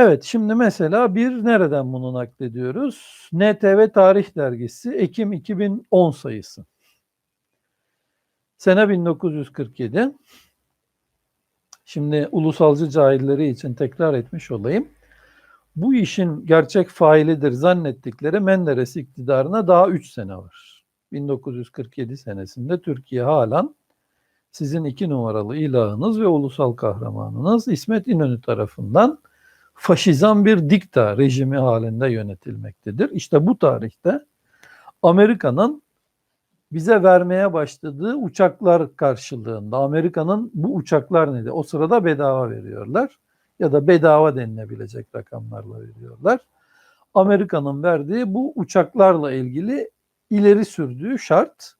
Evet, şimdi mesela bir nereden bunu naklediyoruz? NTV Tarih Dergisi Ekim 2010 sayısı. Sene 1947. Şimdi ulusalcı cahilleri için tekrar etmiş olayım. Bu işin gerçek failidir zannettikleri Menderes iktidarına daha 3 sene var. 1947 senesinde Türkiye halen sizin iki numaralı ilahınız ve ulusal kahramanınız İsmet İnönü tarafından faşizan bir dikta rejimi halinde yönetilmektedir. İşte bu tarihte Amerika'nın bize vermeye başladığı uçaklar karşılığında Amerika'nın bu uçaklar neydi? O sırada bedava veriyorlar ya da bedava denilebilecek rakamlarla veriyorlar. Amerika'nın verdiği bu uçaklarla ilgili ileri sürdüğü şart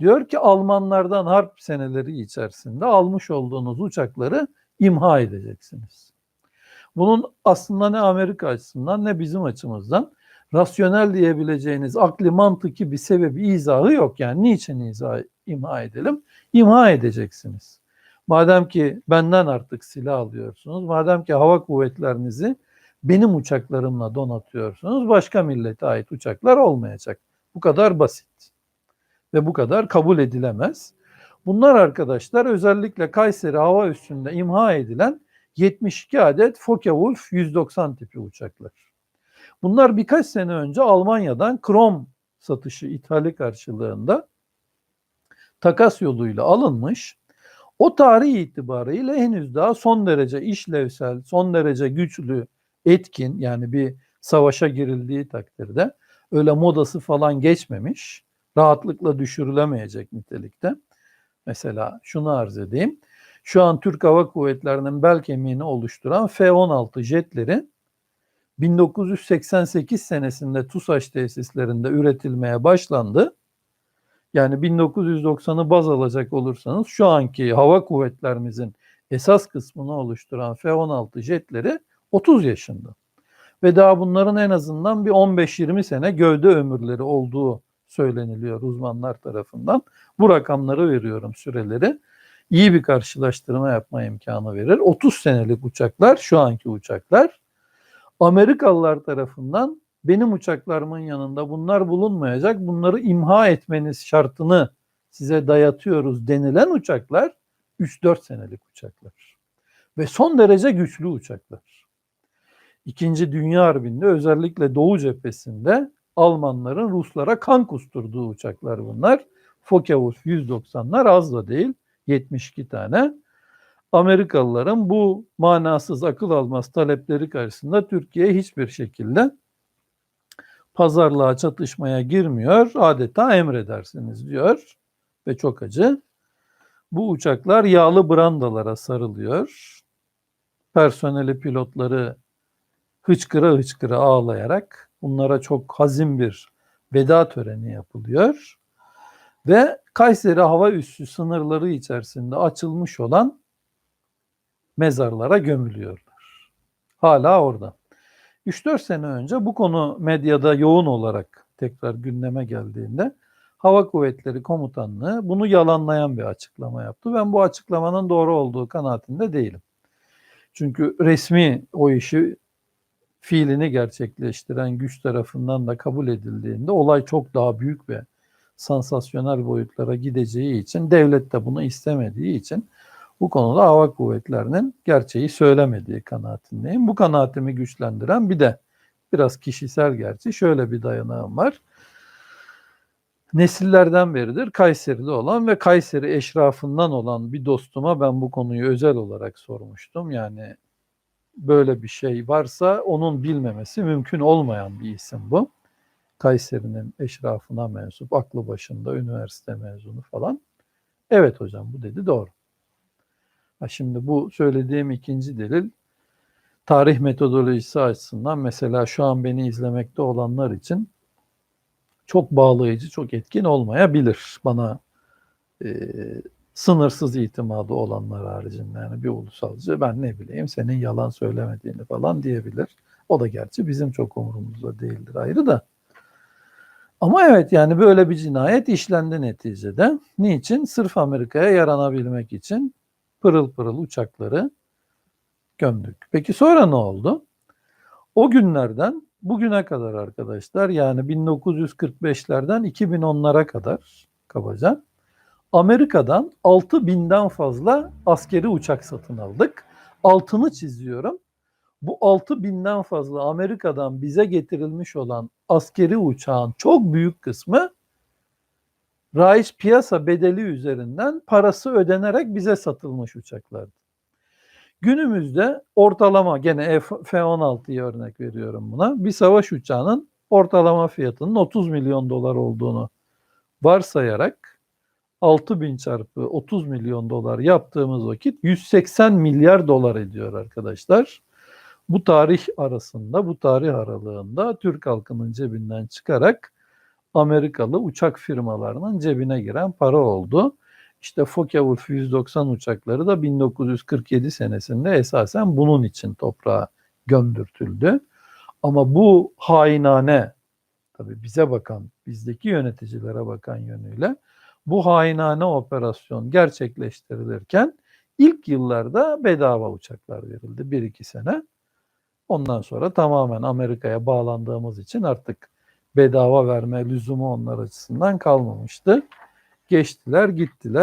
diyor ki Almanlardan harp seneleri içerisinde almış olduğunuz uçakları imha edeceksiniz. Bunun aslında ne Amerika açısından ne bizim açımızdan rasyonel diyebileceğiniz akli mantıki bir sebebi izahı yok. Yani niçin izah, imha edelim? İmha edeceksiniz. Madem ki benden artık silah alıyorsunuz, madem ki hava kuvvetlerinizi benim uçaklarımla donatıyorsunuz, başka millete ait uçaklar olmayacak. Bu kadar basit ve bu kadar kabul edilemez. Bunlar arkadaşlar özellikle Kayseri hava üssünde imha edilen 72 adet Focke-Wulf 190 tipi uçaklar. Bunlar birkaç sene önce Almanya'dan krom satışı ithali karşılığında takas yoluyla alınmış. O tarih itibarıyla henüz daha son derece işlevsel, son derece güçlü, etkin yani bir savaşa girildiği takdirde öyle modası falan geçmemiş, rahatlıkla düşürülemeyecek nitelikte. Mesela şunu arz edeyim. Şu an Türk Hava Kuvvetleri'nin bel kemiğini oluşturan F-16 jetleri 1988 senesinde TUSAŞ tesislerinde üretilmeye başlandı. Yani 1990'ı baz alacak olursanız şu anki hava kuvvetlerimizin esas kısmını oluşturan F-16 jetleri 30 yaşında. Ve daha bunların en azından bir 15-20 sene gövde ömürleri olduğu söyleniliyor uzmanlar tarafından. Bu rakamları veriyorum süreleri. İyi bir karşılaştırma yapma imkanı verir. 30 senelik uçaklar, şu anki uçaklar Amerikalılar tarafından benim uçaklarımın yanında bunlar bulunmayacak, bunları imha etmeniz şartını size dayatıyoruz denilen uçaklar 3-4 senelik uçaklar. Ve son derece güçlü uçaklar. İkinci Dünya Harbi'nde özellikle Doğu cephesinde Almanların Ruslara kan kusturduğu uçaklar bunlar. Focke-Wulf 190'lar az da değil 72 tane. Amerikalıların bu manasız akıl almaz talepleri karşısında Türkiye hiçbir şekilde pazarlığa çatışmaya girmiyor. Adeta emredersiniz diyor ve çok acı. Bu uçaklar yağlı brandalara sarılıyor. Personeli pilotları hıçkıra hıçkıra ağlayarak bunlara çok hazin bir veda töreni yapılıyor. Ve Kayseri hava üssü sınırları içerisinde açılmış olan mezarlara gömülüyorlar. Hala orada. 3-4 sene önce bu konu medyada yoğun olarak tekrar gündeme geldiğinde Hava Kuvvetleri Komutanlığı bunu yalanlayan bir açıklama yaptı. Ben bu açıklamanın doğru olduğu kanaatinde değilim. Çünkü resmi o işi fiilini gerçekleştiren güç tarafından da kabul edildiğinde olay çok daha büyük ve sansasyonel boyutlara gideceği için devlet de bunu istemediği için bu konuda hava kuvvetlerinin gerçeği söylemediği kanaatindeyim. Bu kanaatimi güçlendiren bir de biraz kişisel gerçi şöyle bir dayanağım var. Nesillerden beridir Kayseri'de olan ve Kayseri eşrafından olan bir dostuma ben bu konuyu özel olarak sormuştum. Yani böyle bir şey varsa onun bilmemesi mümkün olmayan bir isim bu. Kayseri'nin eşrafına mensup, aklı başında, üniversite mezunu falan. Evet hocam bu dedi doğru. Ha şimdi bu söylediğim ikinci delil tarih metodolojisi açısından mesela şu an beni izlemekte olanlar için çok bağlayıcı, çok etkin olmayabilir. Bana e, sınırsız itimadı olanlar haricinde yani bir ulusalcı ben ne bileyim senin yalan söylemediğini falan diyebilir. O da gerçi bizim çok umurumuzda değildir ayrı da. Ama evet yani böyle bir cinayet işlendi neticede. Niçin? Sırf Amerika'ya yaranabilmek için pırıl pırıl uçakları gömdük. Peki sonra ne oldu? O günlerden bugüne kadar arkadaşlar yani 1945'lerden 2010'lara kadar kabaca Amerika'dan 6000'den fazla askeri uçak satın aldık. Altını çiziyorum. Bu 6000'den fazla Amerika'dan bize getirilmiş olan askeri uçağın çok büyük kısmı raiç piyasa bedeli üzerinden parası ödenerek bize satılmış uçaklardı. Günümüzde ortalama gene F- F-16'ya örnek veriyorum buna. Bir savaş uçağının ortalama fiyatının 30 milyon dolar olduğunu varsayarak 6000 çarpı 30 milyon dolar yaptığımız vakit 180 milyar dolar ediyor arkadaşlar. Bu tarih arasında, bu tarih aralığında Türk halkının cebinden çıkarak Amerikalı uçak firmalarının cebine giren para oldu. İşte Focke-Wulf 190 uçakları da 1947 senesinde esasen bunun için toprağa gömdürtüldü. Ama bu hainane, tabii bize bakan, bizdeki yöneticilere bakan yönüyle bu hainane operasyon gerçekleştirilirken ilk yıllarda bedava uçaklar verildi 1-2 sene. Ondan sonra tamamen Amerika'ya bağlandığımız için artık bedava verme lüzumu onlar açısından kalmamıştı. Geçtiler, gittiler.